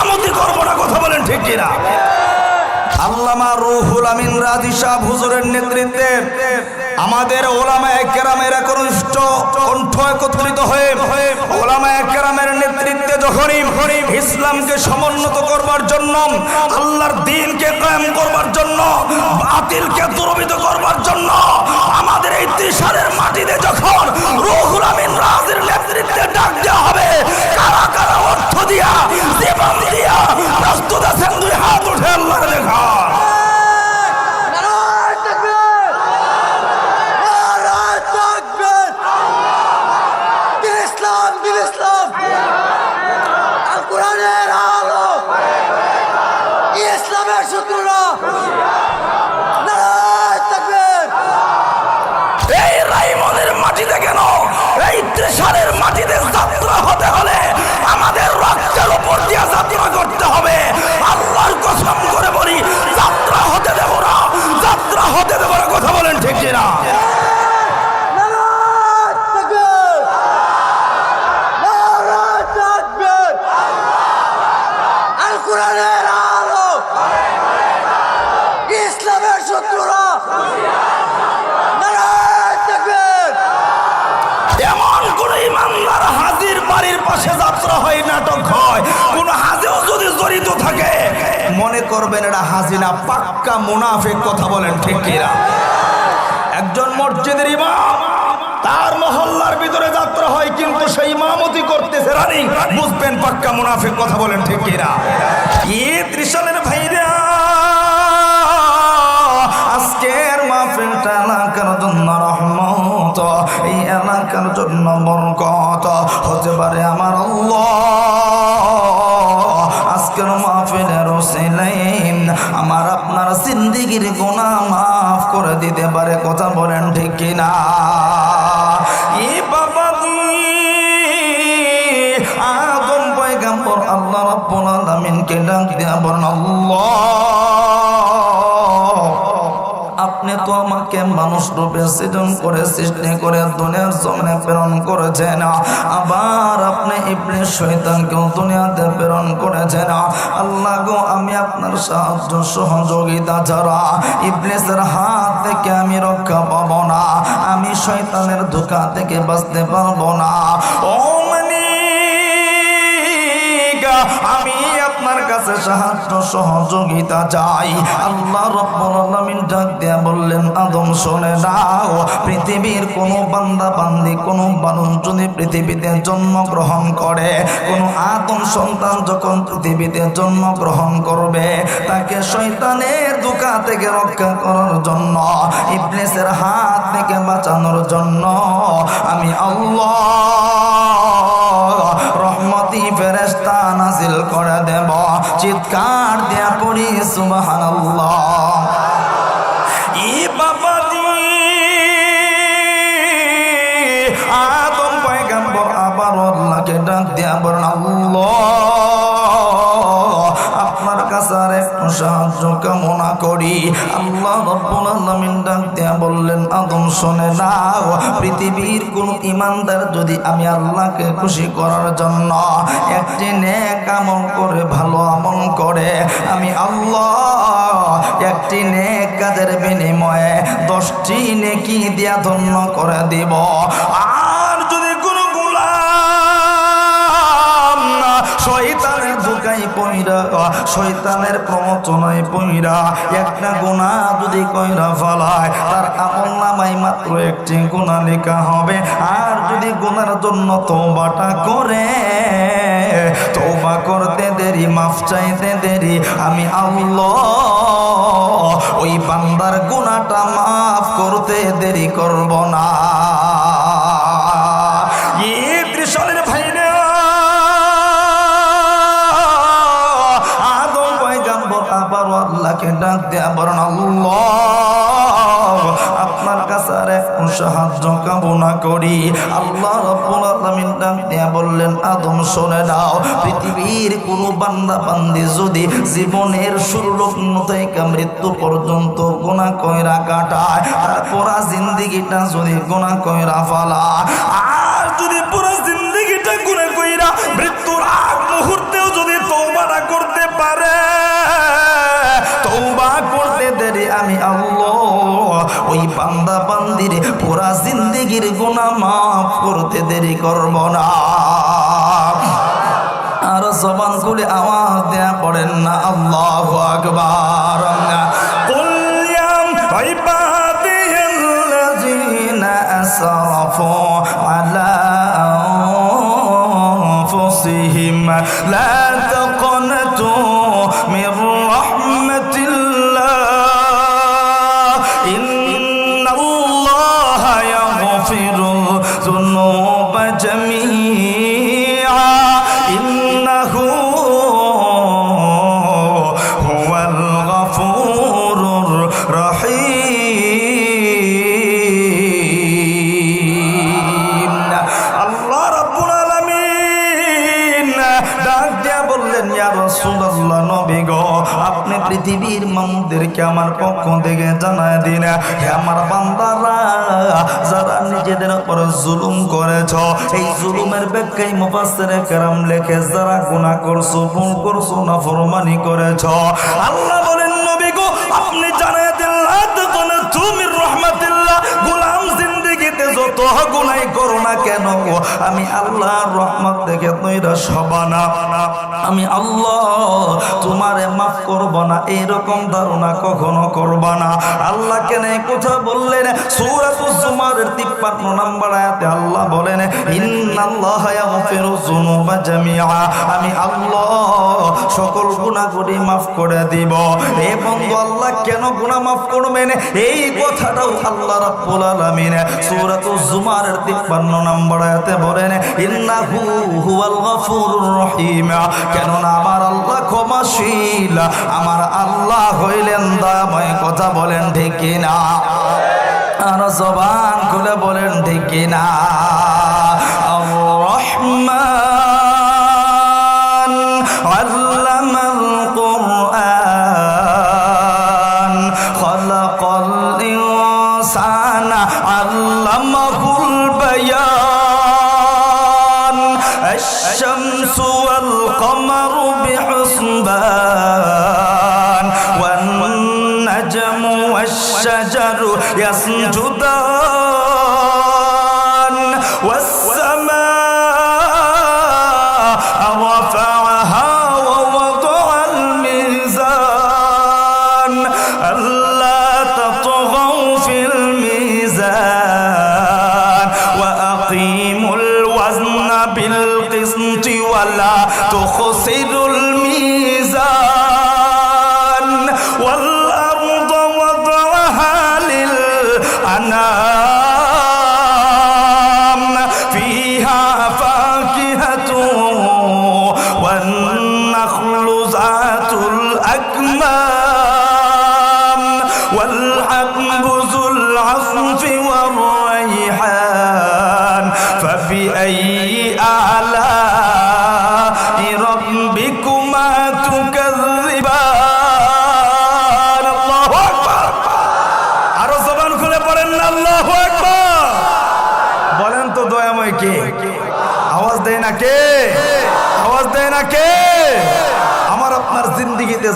ইমামতি করব না কথা বলেন ঠিক কিনা? আল্লামা রুহুল আমিন রাজি হুজুরের নেতৃত্বে আমাদের ওলামা একরামের একনিষ্ঠ কণ্ঠ একত্রিত হয়ে ওলামা একরামের নেতৃত্বে যখনই ইসলামকে সমুন্নত করবার জন্য, আল্লাহর দিনকে কায়েম করবার জন্য, বাতিলকে দুর্বিত করবার জন্য, আমাদের এই ত্রিশালের মাটিতে যখন রুহুল আমিন রাজির নেতৃত্বে ডাক দেওয়া হবে, কারা কারা অর্থ দিয়া দিয়া প্রস্তুত আছেন দুই হাত উঠে আল্লাহর দেখা করবেন এটা হাজিনা পাক্কা মুনাফিক কথা বলেন, ঠিক কিনা? একজন মসজিদের ইমাম, তার মহল্লার ভিতরে যাত্রা হয়, কিন্তু সেই ইমামতি করতেছে রানিং। বুঝবেন, পাক্কা মুনাফিক কথা বলেন, ঠিক কিনা? কি ত্রিশালের ভাইরা, আজকের মাহফিলটা এলাকার জন্য রহমত, এই এলাকার জন্য বরকত, হতে পারে আমার আল্লাহ। আজকের আমার আপনার জিন্দিগির গোনা মাফ করে দিতে পারে, কথা বলেন ঠিক কিনা? এ বাবা আদম পয়গাম্বর আল্লাহ রাব্বুল আলামিনকে ডাক দিয়া বলেন, আল্লাহ। আপনি তো আমাকে মানুষ রূপে সৃজন করে, সৃষ্টি করে দুনিয়ার জমিনে প্রেরণ করেছেন। আবার আপনি ইবলিস শয়তানকেও দুনিয়াতে প্রেরণ করেছেন। আল্লাহ গো, আমি আপনার সাহায্য সহযোগিতা ছাড়া ইবলিসের হাত থেকে আমি রক্ষা পাবো না। আমি শয়তানের ধোকা থেকে বাঁচতে পারব না। ও মালিক, আমি কাছে সাহায্য সহযোগিতা চাই। আল্লাহ আলামিন ডাক দিয়া বললেন, আদম, শুনে নাও, পৃথিবীর কোনো বান্দা বান্দি, কোন মানুষ যদি পৃথিবীতে জন্মগ্রহণ করে, কোনো আদম সন্তান যখন পৃথিবীতে জন্মগ্রহণ করবে, তাকে শয়তানের দুকা থেকে রক্ষা করার জন্য, ইবলিসের হাত থেকে বাঁচানোর জন্য আমি আল্লাহ রহমতি ফেরেস্তা নাজিল করে দেব। চিৎকার দেয়া পড়ি সুবহানাল্লাহ। কামনা করি। আল্লাহ রব্বুল আলামিন ডাক দিয়া বললেন, আদম, শুনে নাও, পৃথিবীর কোন ইমানদার যদি আমি আল্লাহকে খুশি করার জন্য একটি নেক আমল করে, ভালো আমল করে, আমি আল্লাহ একটি নেক কাজের বিনিময়ে দশটি নেকি দিয়া ধন্য করে দিব। ধোকাই পইরা শয়তানের প্রমোচনায় পইরা, একটা গুণা যদি কইরা ফলায়, তার আমল নামাই মাত্র একটি গুণা লেখা হবে। আর যদি গুনার জন্য তৌবাটা করে তৌবা করতে দেরি, মাফ চাইতে দেরি, আমি আল্লাহ ওই বান্দার গুণাটা মাফ করতে দেরি করব না। ডাক দেয়া বলেন, আল্লাহ, আপনার কাছে আর একটু সাহায্য কামনা করি। আল্লাহ রাব্বুল ডাক দেয়া বললেন, আদম নাও, পৃথিবীর কোন বান্দা বান্দি যদি জীবনের শুরু লগ্ন থেকে মৃত্যু পর্যন্ত গোনা কয়রা কাটায় তার পুরা জিন্দিগিটা যদি গোনা কয়রা ফালা আর যদি পুরা জিন্দিগিটা মাফ করতে দেরি করব না আর জবান খুলে আওয়াজ দেয়া পড়েন না আল্লাহ আকবার قل يا عبادي الذين أسرفوا على أنفسهم لا পৃথিবীর মানুষদেরকে আমার পক্ষ থেকে জানায় দিন, হে আমার বান্দারা, যারা নিজেদের উপর জুলুম করেছ, এই জুলুমের ব্যাখ্যায় মুফাসসিরে কেরাম লেখে, যারা গুনাহ করছ, ভুল করছ না ফরমানি করেছ। আল্লাহ বলেন, নবী গো, আপনি জানায় আমি আল্লাহর রহমত দেখে তুইরা সবানা আমি আল্লাহ, তোমারে মাফ করব না এরকম ধারণা কখনো করব না। আল্লাহ কেন কথা বললেন? সূরাতুজ জুমারের 53 নম্বর আয়াতে আল্লাহ বলেন, ইন্নাল্লাহ ইয়াগফিরু যুনুবা জামিআ। আমি আল্লাহ সকল গুনাহগুলি মাফ করে দিব। এবং আল্লাহ কেন গুনাহ মাফ করবেন? এই কথাটাও আল্লাহ রাব্বুল আলামিন সূরাতুজ জুমারের 53 নম্বর আয়াতে বলেন, ইন্নাহু হুয়াল গফুরুর রহিম। কেননা আমার আল্লাহ ক্ষমাশীল, আমার আল্লাহ হইলেন দয়াময় কথা বলেন ঠিক কিনা? আর জবান খুলে বলেন ঠিক কিনা? يسجدان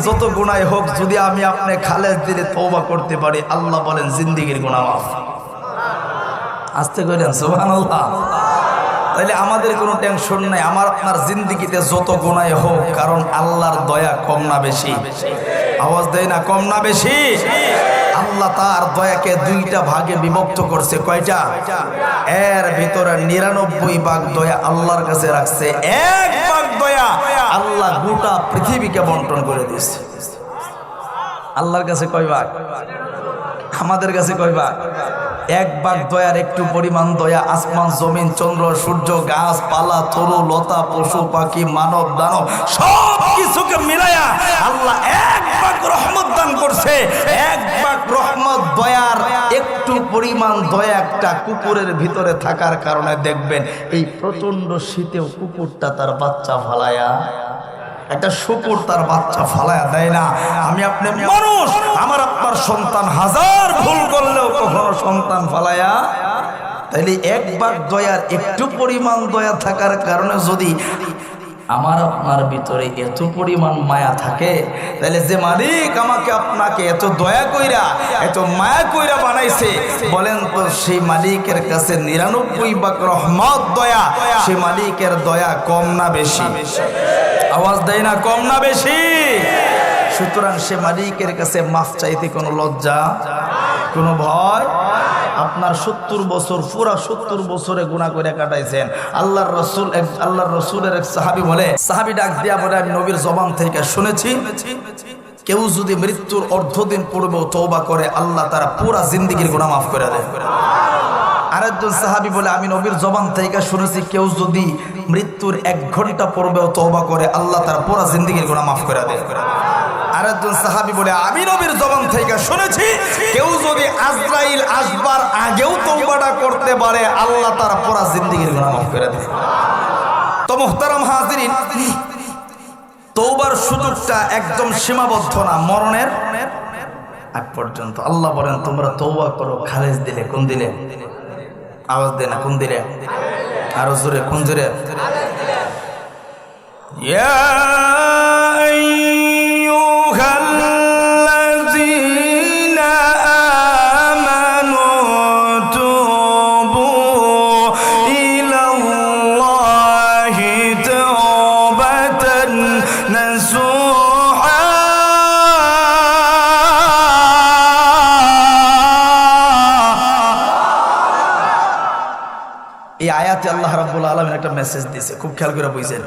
যত গুণাই হোক, যদি আমি আপনি খালেজ দিলে তৌবা করতে পারি, আল্লাহ বলেন, জিন্দিগির গুণা মাফ। আসতে করেন সোহান তাহলে আমাদের কোনো টেনশন নাই, আমার আপনার জিন্দিগিতে যত গুণাই হোক, কারণ আল্লাহর দয়া কম না বেশি। আওয়াজ দেয় না, কম না বেশি? আল্লাহ তার দয়াকে দুইটা ভাগে বিভক্ত করছে, কয়টা? এর ভিতরে নিরানব্বই ভাগ দয়া আল্লাহর কাছে রাখছে, এক ভাগ আল্লাহ গোটা পৃথিবীকে বন্টন করে দিয়েছে। আল্লাহর কাছে কয় ভাগ আমাদের কাছে কয় ভাগ এক ভাগ দয়ার একটু পরিমাণ দয়া, আসমান, জমিন, চন্দ্র, সূর্য গাছ পালা তরু, লতা, পশু, পাখি, মানব, দানব সব কিছুকে মিলায়া আল্লাহ এক ভাগ রহমত দান করছে। এক ভাগ রহমত, দয়ার একটু পরিমাণ দয়া একটা কুকুরের ভিতরে থাকার কারণে দেখবেন এই প্রচণ্ড শীতেও কুকুরটা তার বাচ্চা ফালায়া একটা শুকুর তার বাচ্চা ফালায়া দেয় না। আমি আপনি মানুষ, আমার আপনার সন্তান হাজার ভুল করলেও কখনো সন্তান ফালায়া তাইলে একবার দয়ার একটু পরিমাণ দয়া থাকার কারণে যদি আমার আপনার ভিতরে এত পরিমাণ মায়া থাকে তাহলে যে মালিক আমাকে আপনাকে এত দয়া কইরা, এত মায়া কইরা বানাইছে, বলেন তো সেই মালিকের কাছে নিরানব্বই বাক রহমত দয়া, সেই মালিকের দয়া কম না বেশি? আওয়াজ দেয় না, কম না বেশি? সুতরাং সে মালিকের কাছে মাফ চাইতে কোনো লজ্জা, কোনো ভয়? আপনার সত্তর বছর, পুরা সত্তর বছরে গুণা করে কাটাইছেন। আল্লাহর রসুল আল্লাহর রসুলের এক সাহাবি বলে, সাহাবি ডাক দিয়া বলে, আমি নবীর জবান থেকে শুনেছি, কেউ যদি মৃত্যুর অর্ধদিন পূর্বেও তৌবা করে, আল্লাহ তারা পুরা জিন্দিগির গুণা মাফ করে দেয় আরেকজন সাহাবি বলে, আমি নবীর জবান থেকে শুনেছি, কেউ যদি মৃত্যুর এক ঘণ্টা পূর্বেও তৌবা করে, আল্লাহ তার পুরা জিন্দিগির গুণা মাফ করে দেয় আরেকজন সাহাবি বলে, আমি নবীর জবান থেকে শুনেছি, কেউ যদি আজরাইল আসবার আগেও তৌবাটা করতে পারে, আল্লাহ তার পুরা জিন্দিগির গুণা মাফ করে দেয় তো মোহতারাম হাজিরিন তৌবার সুযোগটা একদম সীমাবদ্ধ না, মরণের আগ পর্যন্ত। আল্লাহ বলেন, তোমরা তৌবা করো, খালেজ দিলে, কোন দিলে? আওয়াজ দে না কোন দিলে। আরও জোরে কোন জোরে। يا একটা মেসেজ দিয়েছে খুব খেয়াল করে বুঝছেন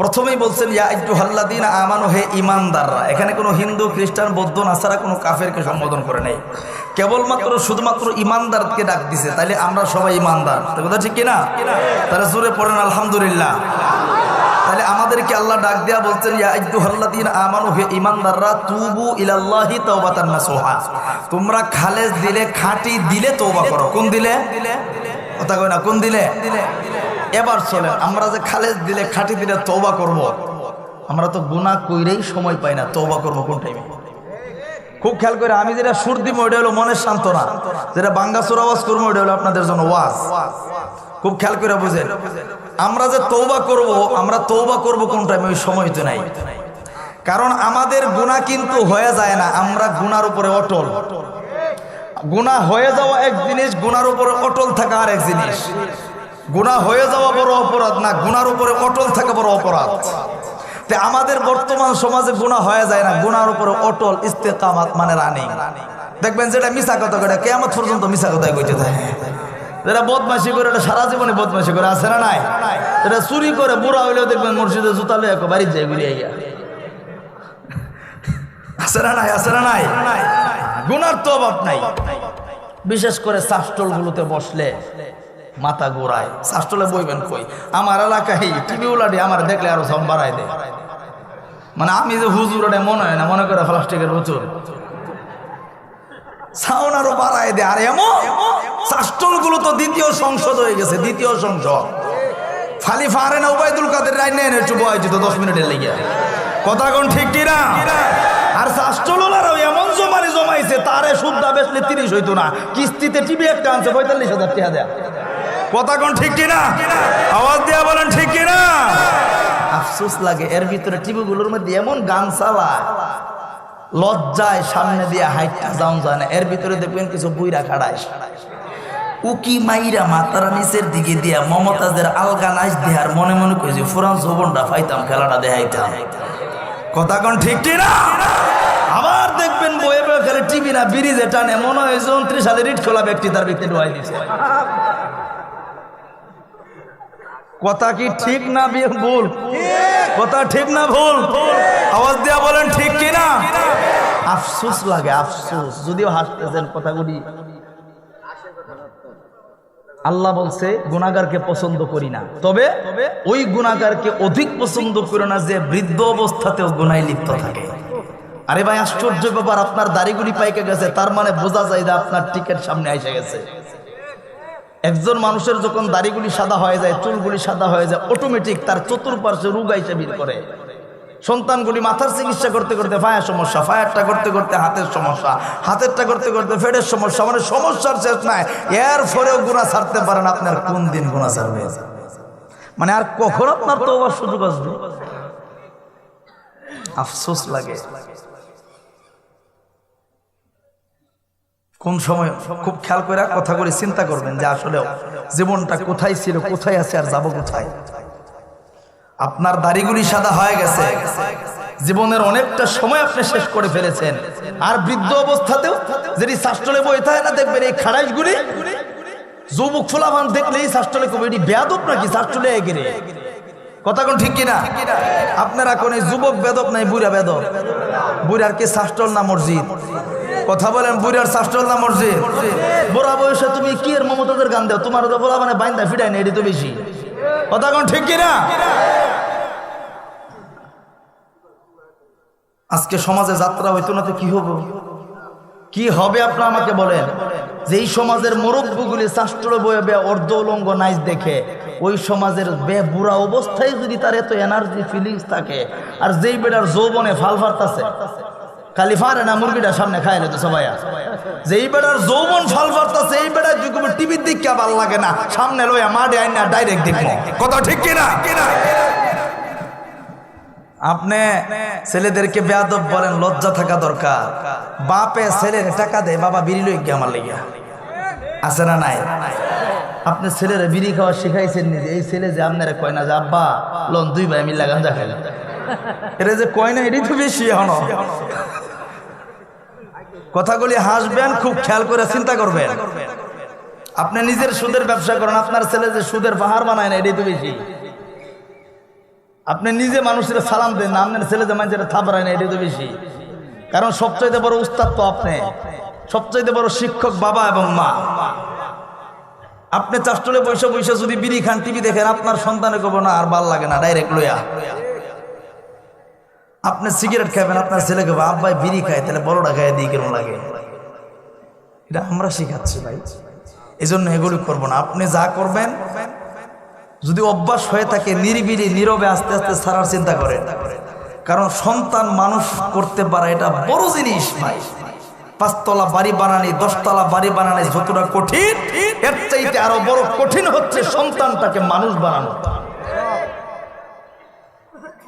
প্রথমেই বলছেন, ইয়া একটু হাল্লাদিন আমানো, হে ইমানদাররা এখানে কোনো হিন্দু, খ্রিস্টান, বৌদ্ধ, নাসারা কোনো কাফেরকে সম্বোধন করে নেই। কেবলমাত্র, শুধুমাত্র ইমানদারকে ডাক দিছে, তাইলে আমরা সবাই ইমানদার তো কথা ঠিক কিনা? তাহলে জোরে পড়েন, আলহামদুলিল্লাহ। তাহলে আমাদেরকে আল্লাহ ডাক দেয়া বলছেন, ইয়া একটু হাল্লাদিন আমানো, হে ইমানদাররা তুবু ইলাল্লাহি তাওবাতান নাসুহা। তোমরা খালেজ দিলে, খাঁটি দিলে তওবা করো। কোন দিলে? কথা না, কোন দিলে? এবার চলেন আমরা যে খালেজ দিলে, খাটি দিলে তওবা করব। আমরা তো গুনাহ কইরেই সময় পাই না, তওবা করব কোন টাইমে খুব খেয়াল করে, আমি যেটা সুর দিব ওটা হলো মনের সান্ত্বনা। যেটা বাঙ্গাসুর আওয়াজ করব ওটা হলো আপনাদের জন্য ওয়াজ। খুব খেয়াল করে বুঝেন, আমরা যে তৌবা করব, আমরা তৌবা করব কোন টাইমে ওই সময় তো নাই। কারণ আমাদের গুণা কিন্তু হয়ে যায় না, আমরা গুনার উপরে অটল। গুণা হয়ে যাওয়া এক জিনিস, গুনার উপরে অটল থাকা আর এক জিনিস। গুণা হয়ে যাওয়া বড় অপরাধ না, গুনার উপরে অটল থাকা বড় অপরাধ। তে আমাদের বর্তমান সমাজে গুণা হয়ে যায় না, গুনার উপরে অটল ইস্তেকামাত মানে রানিং। দেখবেন যেটা মিশা কথা করে কেমন পর্যন্ত মিশা কথাই কইতে থাকে। যেটা বদমাসি করে, এটা সারা জীবনে বদমাসি করে, আছে না নাই? এটা চুরি করে, বুড়া হইলেও দেখবেন মসজিদে জুতা লয়ে বাড়ি যায় ঘুরিয়ে গিয়া আছে না নাই? আছে না নাই? গুনার তো অভাব নাই। বিশেষ করে সাস্টল গুলোতে বসলে মাথা ঘোরায়। সাস্টলে বইবেন কই? আমার এলাকায় টিভি উলাডি আমার দেখলে আরও সব বাড়াই দেয়। মানে আমি যে হুজুর ওটা মনে হয় না, মনে করে প্লাস্টিকের হুজুর সাউন্ড আরও বাড়াই দেয়। আর এমন সাস্টলগুলো তো দ্বিতীয় সংসদ হয়ে গেছে, দ্বিতীয় সংসদ। ফালি ফারে না উবাইদুল কাদের রায় নেন, একটু বয় যেত দশ মিনিটের লেগে। কথা কোন ঠিক কিনা? আর শাস্ত্রলারাও জমাইছে তারে সুদ্ধা বেচলে তিরিশ হইতো না। কিস্তিতে টিভি একটা আনছে পঁয়তাল্লিশ হাজার টাকা দেয়া। কথা কোন ঠিক কিনা? আওয়াজ দিয়া বলেন ঠিক কিনা? আফসোস লাগে এর ভিতরে টিভি গুলোর মধ্যে এমন গান চালায় লজ্জায় সামনে দিয়ে হাইটটা যাওন যায় না। এর ভিতরে দেখবেন কিছু বুইরা খাড়ায়। উকি মাইরা মাতারা নিচের দিকে দিয়া মমতাজের আলগা নাচ দেহার মনে মনে কইছে ফুরান যৌবনটা পাইতাম খেলাটা দেখাইতাম। কথা কোন ঠিক কি না আবার দেখবেন বয়ে বয়ে খেলে টিভি না, ব্রিজে টানে। মনে হয় যে উনত্রিশ সালে রিট খোলা ব্যক্তি তার ভিতরে ঢুয়াই দিছে কথা কি ঠিক না ভুল? কথা ঠিক না ভুল? আওয়াজ দিয়া বলেন ঠিক কি না আফসোস লাগে, আফসোস। যদিও হাসতেছেন কথাগুলি। আল্লাহ বলছে গুণাগারকে পছন্দ করি না। তবে ওই গুণাগারকে অধিক পছন্দ করে না যে বৃদ্ধ অবস্থাতেও গুনায় লিপ্ত থাকে। আরে ভাই, আশ্চর্য ব্যাপার, আপনার দাড়িগুলি পাইকে গেছে, তার মানে বোঝা যায় যে আপনার টিকেট সামনে এসে গেছে। একজন মানুষের যখন দাড়িগুলি সাদা হয়ে যায়, চুলগুলি সাদা হয়ে যায় অটোমেটিক তার চতুর্পার্শ্বে রোগ আইসে ভিড় করে। সন্তানগুলি মাথার চিকিৎসা করতে করতে ফায়ার সমস্যা ফায়ারটা করতে করতে হাতের সমস্যা, হাতেরটা করতে করতে ফেডের সমস্যা মানে সমস্যার শেষ নাই। এর পরেও গুণা ছাড়তে পারেন আপনার কোন দিন গুণা ছাড়বে? মানে আর কখন আপনার তওবার সুযোগ আসবে? আফসোস লাগে। কোন সময় খুব খেয়াল করে কথা করে চিন্তা করবেন যে আসলে জীবনটা কোথায় ছিল, কোথায় আছে আর যাব কোথায়? আপনার দাড়িগুলি সাদা হয়ে গেছে। জীবনের অনেকটা সময় আপনি শেষ করে ফেলেছেন। আর বৃদ্ধ অবস্থাতেও যদি শাস্ত্রলে বই থাকে না, দেখবেন এই খাড়াইশগুলি যুবক ফোলাভান দেখলে এই শাস্ত্রলে কবে এটি বেয়াদব নাকি শাস্ত্রলে এগিরে কথা কোন ঠিক কিনা? আপনারা কোন যুবক বেদক নাই, বুড়া বেদক বুড়ার কে শাস্ত্রল না মসজিদ? কথা বলেন বুড়ার শাস্ত্রল না মসজিদ বুড়া বয়সে তুমি কি এর মমতাদের গান দাও? তোমার তো বলা মানে বাইন্দা ফিরাই না, এটি তো বেশি। কথা কোন ঠিক কিনা? আজকে সমাজে যাত্রা হইতো না তো কি হবে? কি হবে আপনারা আমাকে বলেন? যে এই সমাজের মুরব্বগুলি শাস্ত্র বয়ে বে অর্ধ উলঙ্গ নাইচ দেখে, ওই সমাজের বে বুড়া অবস্থায় যদি তার এত এনার্জি ফিলিংস থাকে, আর যেই বেটার যৌবনে ফাল ফারতাছে খালি ফারে না মুরগিটা সামনে খাই তো সবাই যেই বেড়ার যৌবন ফাল ফারতাছে এই বেটার টিভির দিক কে ভালো লাগে না সামনে লইয়া মাঠে আইন না ডাইরেক্ট দেখব। কথা ঠিক কিনা? আপনি ছেলেদেরকে বেয়াদব বলেন লজ্জা থাকা দরকার। বাপে ছেলের টাকা দেয় বাবা বিড়ি লই গিয়ে আমার লেগে আছে না নাই? আপনি ছেলের বিড়ি খাওয়া শিখাইছেন নিজে এই ছেলে যে আপনারা কয় না যে আব্বা লন দুই ভাই মিল্লা গাঞ্জা খাইলাম। এটা যে কয় না এটাই তো বেশি এখন। কথাগুলি হাসবেন, খুব খেয়াল করে চিন্তা করবেন। আপনি নিজের সুদের ব্যবসা করেন, আপনার ছেলে যে সুদের পাহাড় বানায় না, এটাই তো বেশি। আপনি নিজে মানুষের সালাম দেন না, আপনার ছেলে যে মানুষের থাপড়ায় না, এটাই তো বেশি। কারণ সবচাইতে বড় উস্তাদ তো আপনি। সবচাইতে বড় শিক্ষক বাবা এবং মা। আপনি চাষটলে বসে বসে যদি বিড়ি খান, টিভি দেখেন, আপনার সন্তানে কব না আর ভালো লাগে না, ডাইরেক্ট লইয়া। আপনি সিগারেট খাবেন, আপনার ছেলে কেবো আব্বাই, বিড়ি খায়, তাহলে বড়টা খায় দিয়ে কেমন লাগে? এটা আমরা শিখাচ্ছি ভাই। এই জন্য এগুলি করব না। আপনি যা করবেন, যদি অভ্যাস হয়ে থাকে, নিরিবিলি, নীরবে আস্তে আস্তে সারার চিন্তা করেন। কারণ সন্তান মানুষ করতে পারে, এটা বড় জিনিস ভাই। পাঁচতলা বাড়ি বানানি, দশতলা বাড়ি বানানি যতটা কঠিন, এর চাইতে আরও বড় কঠিন হচ্ছে সন্তানটাকে মানুষ বানানো।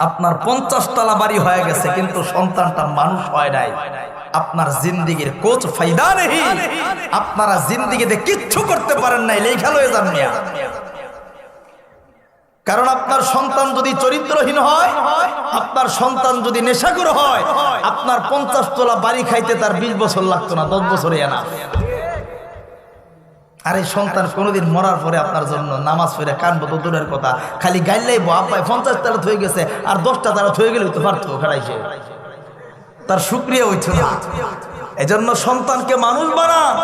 আপনার পঞ্চাশ তলা বাড়ি হয়ে গেছে, কিন্তু সন্তানটা মানুষ হয় নাই। আপনার জিন্দিগির কোচ ফাইদা নেই। আপনারা জিন্দিগিতে কিচ্ছু করতে পারেন নাই, লেখা লয়ে যান কারণ আপনার সন্তান যদি চরিত্রহীন হয়, আপনার সন্তান যদি নেশাগুর হয়, আপনার পঞ্চাশ তোলা বাড়ি খাইতে তার বিশ বছর লাগতো না, দশ বছরে এনা আর এই সন্তান কোনোদিন মরার পরে আপনার জন্য নামাজ পড়ে কানবো তো দূরের কথা। খালি গাইলেই আব্বাই পঞ্চাশ তারা থয়ে গেছে, আর দশটা তারা থয়ে গেলে তো পারতো খাড়াইছে তার সুক্রিয়া হইতো না। এজন্য সন্তানকে মানুষ বানান,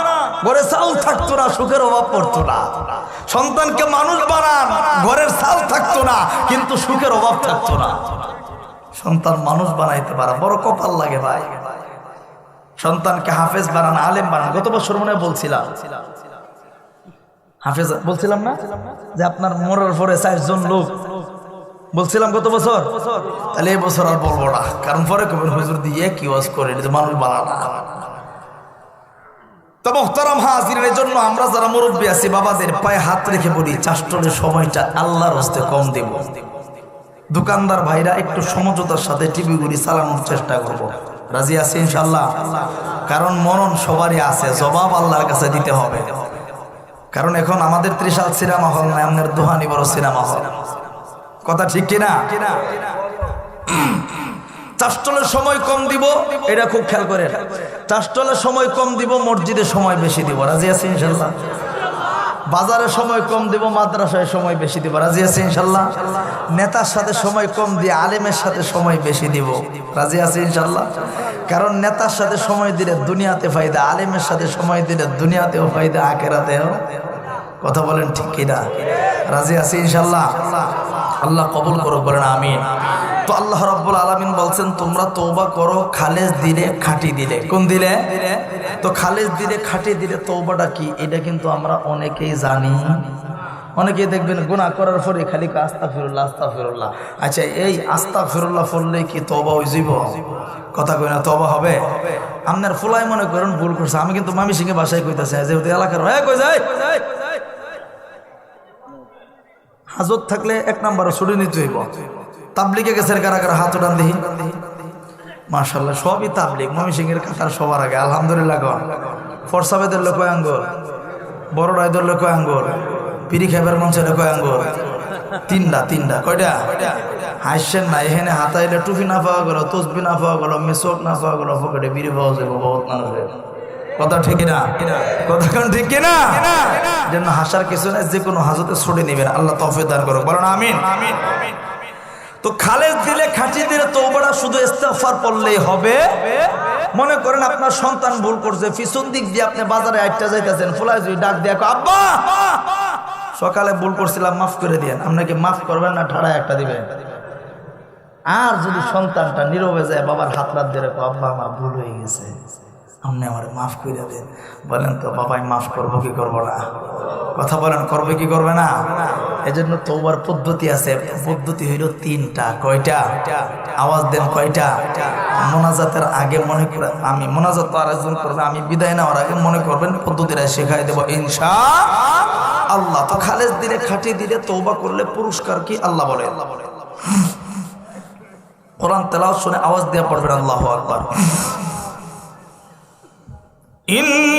ঘরে চাউল থাকতো না, সুখের অভাব পড়তো না। সন্তানকে মানুষ বানান, ঘরের চাল থাকতো না, কিন্তু সুখের অভাব থাকতো না। সন্তান মানুষ বানাইতে পারা, বড় কপাল লাগে ভাই। সন্তানকে হাফেজ বানান, আলেম বানান, গত বছর মনে বলছিলাম। হাফেজ, বলছিলাম না যে আপনার মরার পরে চারজন লোক? বলছিলাম গত বছর? তাহলে এই বছর আর বলব না, কারণ পরে কবেন হুজুর দিয়ে কি ওয়াজ করে মানুষ বলি দেব। দোকানদার ভাইরা একটু সমঝোতার সাথে চালানোর চেষ্টা। রাজি আছে কারণ মরণ সবারই আছে, জবাব আল্লাহর কাছে দিতে হবে। কারণ এখন আমাদের ত্রিশাল সিনেমা হল না আমাদের দোহানি বড় সিনেমা হল। কথা ঠিক কিনা? চাষটলের সময় কম দিব, এটা খুব খেয়াল করেন। চাষটলের সময় কম দিব মসজিদে সময় বেশি দিব। রাজি আছে ইনশাল্লাহ বাজারের সময় কম দিব, মাদ্রাসায় সময় বেশি দিব। রাজি আছে ইনশাল্লাহ? নেতার সাথে সময় কম দিয়ে আলেমের সাথে সময় বেশি দিব। রাজি আছে ইনশাল্লাহ? কারণ নেতার সাথে সময় দিলে দুনিয়াতে ফায়দা, আলেমের সাথে সময় দিলে দুনিয়াতেও ফায়দা আকেরাতেও কথা বলেন ঠিক কিনা? রাজি আছে ইনশাল্লাহ? আল্লাহ কবুল করো বলেন আমিন। তো আল্লাহ রাব্বুল আলামিন বলছেন, তোমরা তওবা করো, খালেজ দিলে খাঁটি দিলে। কোন দিলে? তো খালেজ দিলে খাঁটি দিলে তওবাটা কি? এটা কিন্তু আমরা অনেকেই জানি। অনেকেই দেখবেন গুনাহ করার পরে খালি আস্তা ফিরুল্লাহ আস্তা ফিরুল্লাহ আচ্ছা এই আস্তা ফিরুল্লাহ পড়লে কি তবা হয়ে যাব কথা কই না, তওবা হবে? আপনার ফুলাই মনে করেন ভুল করছে। আমি কিন্তু মামি সিংহে বাসায় কইতাছে যে এলাকার হয়ে কই যায়? হাজত থাকলে এক নাম্বার ছুটি নিতে হইব। তাবলিকে গেছেন কারা কারা হাত উঠান দিহি মার্শাল্লাহ সবই তাবলিক ময়মনসিংহের কাতার সবার আগে, আলহামদুলিল্লাহ গণ। ফরসাবেদের লোক আঙ্গুল, বড় রায়দের লোক আঙ্গুল, পিরি খাইবার মঞ্চের লোক আঙ্গুল। তিনটা তিনটা কয়টা হাসছেন না এখানে হাতাইলে টুপি না পাওয়া গেল, তসবি না পাওয়া গেল, মেসক না পাওয়া গেল পকেটে বিড়ি পাওয়া যাবে, বহুত মানুষের কথা ঠিক না কথা কোন ঠিক কিনা? যেন হাসার কিছু নাই যে কোনো হাজতে ছড়ে নেবেন, আল্লাহ তফে দান করো বলেন আমিন। তো খালেজ দিলে, খাটি দিলে তৌবাটা শুধু ইস্তেগফার পড়লেই হবে। মনে করেন আপনার সন্তান ভুল করছে, পিছন দিক দিয়ে আপনি বাজারে আটটা যাইতেছেন ফুলাই জুই ডাক দিয়ে আব্বা! সকালে ভুল করছিলাম, মাফ করে দিয়ে আপনাকে মাফ করবেন না ঠাড়ায় একটা দিবেন? আর যদি সন্তানটা নীরবে যায়, বাবার হাত রাত দিয়ে আব্বা, আমার ভুল হয়ে গেছে। আপনি আমার মাফ করে দেন। বলেন তো, বাবাই, মাফ করব কি করব না? কথা বলেন, করবে কি করবে না? এজন্য তৌবার পদ্ধতি আছে। পদ্ধতি হইল তিনটা। কয়টা? আওয়াজ দেন, কয়টা? মোনাজাতের আগে মনে করে, আমি মোনাজাত আরেকজন করবে, আমি বিদায় নেওয়ার আগে মনে করবেন পদ্ধতিটা শেখাই দেবো, ইনশা আল্লাহ। তো খালেজ দিলে, খাটি দিলে তৌবা করলে পুরস্কার কি আল্লাহ বলে? আল্লাহ বলে কোরআন তেলাও শুনে আওয়াজ দেওয়া পড়বেন, আল্লাহ আকবার। إن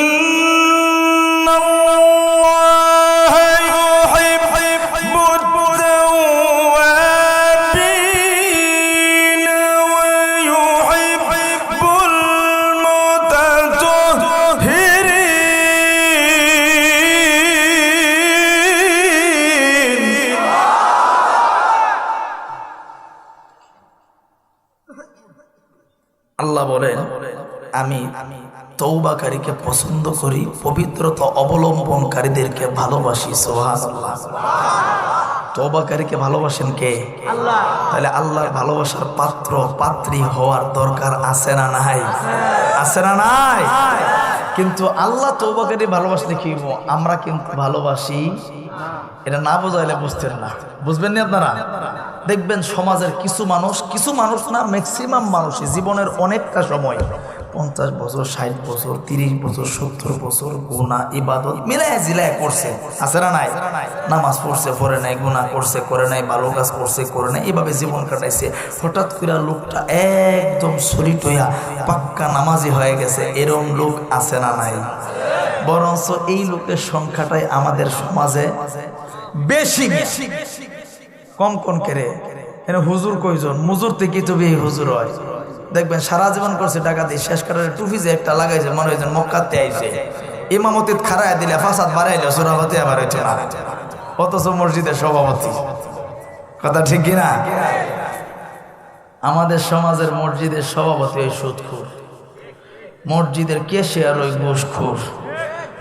তৌবাকারীকে পছন্দ করি পবিত্রতা অবলম্বনকারীদেরকে ভালোবাসি সোহানুল্লাহ তৌবাকারীকে ভালোবাসেন কে? তাহলে আল্লাহর ভালোবাসার পাত্র পাত্রী হওয়ার দরকার আছে না নাই? আছে না নাই? কিন্তু আল্লাহ তৌবাকারী ভালোবাসলে কি? আমরা কিন্তু ভালোবাসি। এটা না বোঝাইলে বুঝতেন না। বুঝবেন নি আপনারা? দেখবেন সমাজের কিছু মানুষ কিছু মানুষ না ম্যাক্সিমাম মানুষই জীবনের অনেকটা সময় পঞ্চাশ বছর, ষাট বছর, তিরিশ বছর, সত্তর বছর গুণা ইবাদত মিলাই জিলাই করছে। আছে না নাই? নামাজ পড়ছে, পড়ে নাই গুণা করছে, করে নাই, ভালো কাজ করছে, করে নাই, এভাবে জীবন কাটাইছে। হঠাৎ করে লোকটা একদম সলিট হইয়া পাক্কা নামাজি হয়ে গেছে। এরম লোক আছে না নাই? বরঞ্চ এই লোকের সংখ্যাটাই আমাদের সমাজে বেশি। কম কোন কেরে? হুজুর কয়জন? মুজুর থেকে তবে এই হুজুর হয়। দেখবেন সারা জীবন করছে টাকা দিয়ে, শেষ করার টুপি যে একটা লাগাইছে, মনে হয়েছে মক্কাতে আইছে। ইমামতিত খারায় দিলে ফাসাদ বাড়াইলে সুরাবতী আবার হইছে না অথচ মসজিদের সভাপতি। কথা ঠিক কিনা আমাদের সমাজের মসজিদের সভাপতি ওই সুদখুর। মসজিদের কেশিয়ার ওই ঘুষখুর।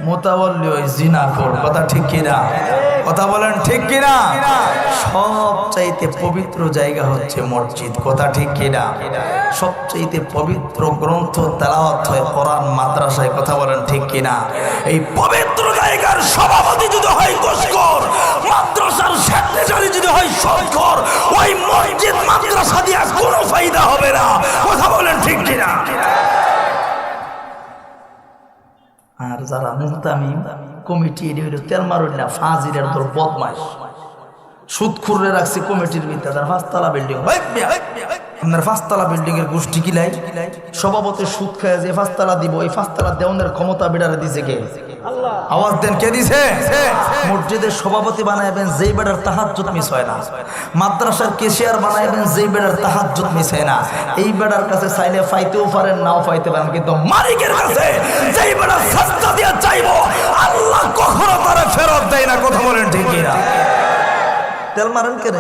মোতাবল্লি ওই জিনাখোর। কথা ঠিক কিনা কথা বলেন ঠিক কিনা? সবচাইতে পবিত্র জায়গা হচ্ছে মসজিদ। কথা ঠিক কিনা? সবচাইতে পবিত্র গ্রন্থ তেলাওয়াত হয় কোরআন মাদ্রাসায়। কথা বলেন ঠিক কিনা? এই পবিত্র জায়গার সভাপতি যদি হয় ঘুষখোর মাদ্রাসার সেক্রেটারি যদি হয় সৎখর ওই মসজিদ মাদ্রাসা দিয়ে কোনো ফায়দা হবে না। কথা বলেন ঠিক কিনা? আর যারা মুহতামিম কমিটি, এটি হইল না ফাজিরের তোর বদমাস রাখছে কমিটির ভিতরে, তার বিল্ডিং আপনার বিল্ডিং এর গোষ্ঠী কিলাই সভাপতি সুদ খায় যে দিব এই ক্ষমতা দিছে কে? আওয়াজ দেন, কে দিছে? মসজিদের সভাপতি বানাইবেন, যেই বেড়ার তাহাজ্জুদ মিস হয় না। মাদ্রাসার কেশিয়ার বানাইবেন, যেই বেড়ার তাহাজ্জুদ মিস হয় না। এই বেড়ার কাছে চাইলে ফাইতেও পারেন, নাও ফাইতে পারেন, কিন্তু মালিকের কাছে যেই বেড়ার চাইব আল্লাহ কখনো তারা ফেরত দেয় না, কথা বলেন ঠিক না তেল মারেন কেন?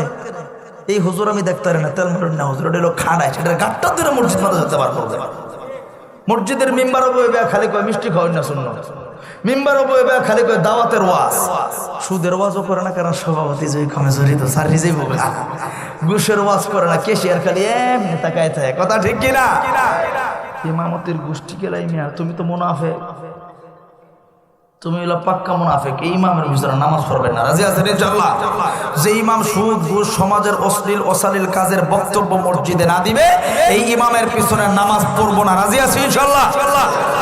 এই হুজুর আমি দেখতে পারি না, তেল মারেন না হুজুর হলো খাড়ায় সেটা গাটটা ধরে মসজিদ মারা যেতে পারব। মসজিদের মেম্বারও বই বেয়া খালি কয়, মিষ্টি খাওয়াই না শুনলো মেম্বারও বই বেয়া খালি কয়, দাওয়াতের ওয়াজ। সুদের ওয়াজও করে না কারণ সভাপতি যে কমে জড়িত, স্যার নিজেই বলে। ঘুষের ওয়াজ করে না, কেশিয়ার খালি এমনি তাকায় থাকে। কথা ঠিক কিনা? ইমামতির গোষ্ঠী গেলাই মিয়া, তুমি তো মুনাফে তুমি হলো পাক্কা মুনাফেক, এই ইমামের ভিতরে নামাজ পড়বে না। রাজি ইনশাআল্লাহ? যে ইমাম সুদ, ঘুষ, সমাজের অশ্লীল, অশালীল কাজের বক্তব্য মসজিদে না দিবে, এই ইমামের পিছনে নামাজ পড়ব না। রাজি আছি ইনশাআল্লাহ?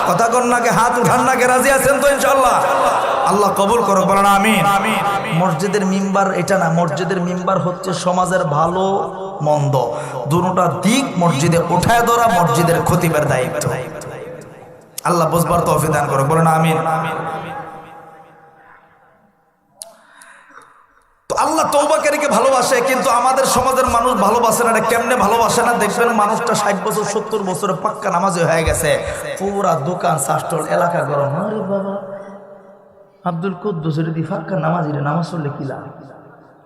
কথা কন্যাকে হাত উঠান নাকে রাজি আছেন তো ইনশাআল্লাহ? আল্লাহ কবুল করো বলেন আমিন। মসজিদের মিম্বার এটা না, মসজিদের মিম্বার হচ্ছে সমাজের ভালো, মন্দ। দুটা দিক মসজিদে উঠায় ধরা মসজিদের খতিবের দায়িত্ব। আল্লাহ বুঝবার তৌফিক দান করুক। বলেন আমিন। তো আল্লাহ তৌবাকারীকে ভালোবাসে, কিন্তু আমাদের সমাজের মানুষ ভালোবাসে না কেমনে ভালোবাসে না? দেখবেন মানুষটা ষাট বছর, সত্তর বছরে পাক্কা নামাজি হয়ে গেছে। পুরা দোকান শাস্টল এলাকা গরম। বাবা, আব্দুল কুদ্দুস যদি ফাক্কা নামাজ নামাজ পড়লে কি লাভ?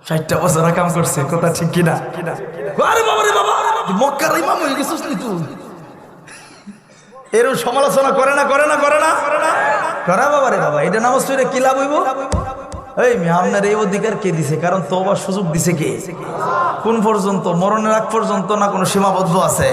ষাটটা বছর কাম করছে, কথা ঠিক কিনা? আরে বাবা রে বাবা, মক্কার ইমাম হয়ে গেছিস তুই? এরকম সমালোচনা করে না করে না করে না। করে বাবা রে বাবা, এটা নামাজ পড়ে কি লাভ হইব? এই আপনার এই অধিকার কে দিছে? কারণ তোবার সুযোগ দিছে কে? কোন পর্যন্ত? মরণের আগ পর্যন্ত না কোনো সীমাবদ্ধ আছে?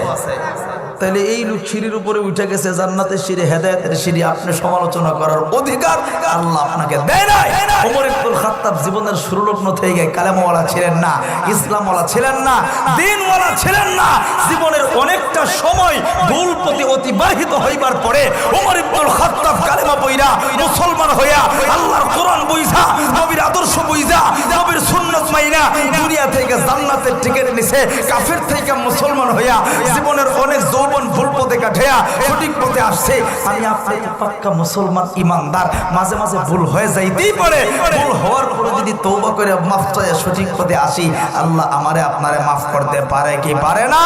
তাহলে এই লোক সিঁড়ির উপরে উঠে গেছে, জান্নাতের সিঁড়ি, হেদায়তের সিঁড়ি, আপনি সমালোচনা করার অধিকার আল্লাহ আপনাকে দেয় নাই। ওমর ইবনুল খাত্তাব জীবনের শুরুলগ্ন থেকে কালেমাওয়ালা ছিলেন না, ইসলামওয়ালা ছিলেন না, দিনওয়ালা ছিলেন না। জীবনের অনেকটা সময় ভুল প্রতি অতিবাহিত হইবার পরে ওমর ইবনুল খাত্তাব কালেমা বইরা মুসলমান হইয়া আল্লাহর কোরআন বইসা নবীর আদর্শ বইসা নবীর সুন্নত মাইনা দুনিয়া থেকে জান্নাতের টিকিট নিছে, কাফের থেকে মুসলমান হইয়া জীবনের অনেক যৌবন ভুল পথে কাঠিয়া সঠিক পথে আসছে। আমি আপনি পাক্কা মুসলমান ইমানদার মাঝে মাঝে ভুল হয়ে যাইতেই পারে। ভুল হওয়ার পরে যদি তৌবা করে মাফ চায় সঠিক পথে আসি আল্লাহ আমারে আপনারে মাফ করতে পারে কি পারে না?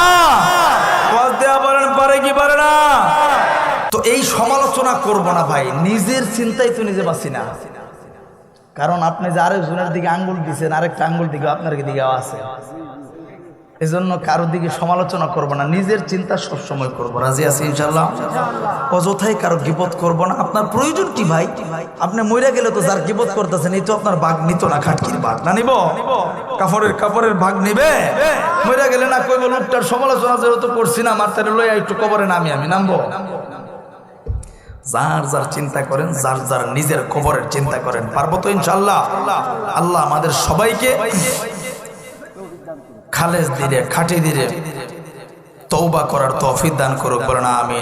পারে কি পারে না? তো এই সমালোচনা করব না ভাই নিজের চিন্তাই তো নিজে বাঁচি না। কারণ আপনি যে আরেকজনের দিকে আঙ্গুল দিচ্ছেন আরেকটা আঙ্গুল দিকে আপনার দিকে আছে। এজন্য কারও দিকে সমালোচনা করব না, নিজের চিন্তা সবসময় করব। রাজি আছি ইনশাল্লাহ অযথাই কারও গিবত করব না। আপনার প্রয়োজন কি ভাই? আপনি মইরা গেলে তো যার গিবত করতেছেন, এই তো আপনার বাঘ নিত না, খাটকির বাঘ। না নিব? কাপড়ের কাপড়ের ভাগ নিবে? মইরা গেলে না কইব, লোকটার সমালোচনা যেহেতু করছি না আমার তাহলে লইয়া একটু কবরে নামি আমি, নামবো? যার যার চিন্তা করেন, যার যার নিজের খবরের চিন্তা করেন, পারব তো ইনশাল্লাহ আল্লাহ আমাদের সবাইকে খালেজ দিলে খাটি দিলে তৌবা করার তৌফিক দান করুক বলেন আমি